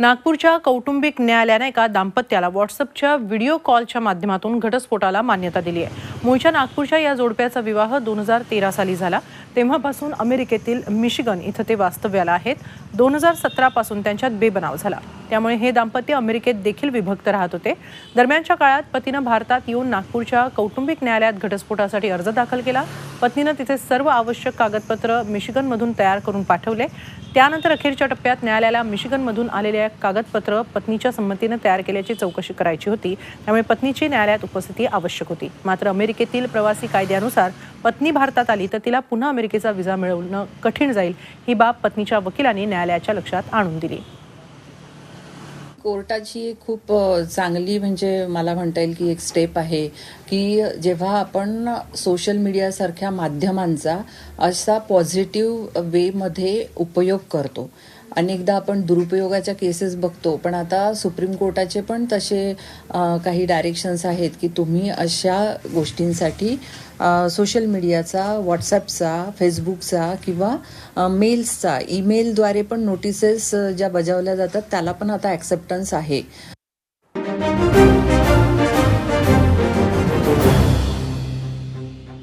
नागपूरच्या कौटुंबिक न्यायालयाने एका दाम्पत्याला व्हॉट्सअपच्या व्हिडिओ कॉलच्या माध्यमातून घटस्फोटाला मान्यता दिली आहे. मूळच्या नागपूरच्या या जोडप्याचा विवाह दोन हजार तेरा साली झाला. तेव्हापासून अमेरिकेतील मिशिगन इथं ते वास्तव्याला आहेत. दोन हजार सतरापासून त्यांच्यात बेबनाव झाला. त्यामुळे हे दाम्पत्य अमेरिकेत देखील विभक्त राहत होते. दरम्यानच्या काळात पतीनं भारतात येऊन नागपूरच्या कौटुंबिक न्यायालयात घटस्फोटासाठी अर्ज दाखल केला. पत्नीनं तिथे सर्व आवश्यक कागदपत्र मिशिगनमधून तयार करून पाठवले. त्यानंतर अखेरच्या टप्प्यात न्यायालयाला मिशिगनमधून आलेल्या कागदपत्र पत्नीच्या संमतीनं तयार केल्याची चौकशी करायची होती. त्यामुळे पत्नीची न्यायालयात उपस्थिती आवश्यक होती. मात्र अमेरिकेतील प्रवासी कायद्यानुसार पत्नी भारतात आली तर तिला पुन्हा अमेरिकेचा व्हिसा मिळवणं कठीण जाईल. ही बाब पत्नीच्या वकिलांनी न्यायालयाच्या लक्षात आणून दिली. कोर्टाची खूप चांगली म्हणजे मला म्हणता येईल की एक स्टेप आहे की जेव्हा आपण सोशल मीडियासारख्या माध्यमांचा असा पॉझिटिव्ह वेमध्ये उपयोग करतो. अनेकदा आपण दुरुपयोगाच्या केसेस बघतो पण आता सुप्रीम कोर्टाचे पण तसे काही डायरेक्शन्स आहेत की तुम्ही अशा गोष्टींसाठी सोशल मीडियाचा व्हॉट्सॲपचा फेसबुकचा किंवा मेल्सचा ईमेलद्वारे पण नोटिसेस ज्या बजावल्या जातात त्याला पण आता ॲक्सेप्टन्स आहे.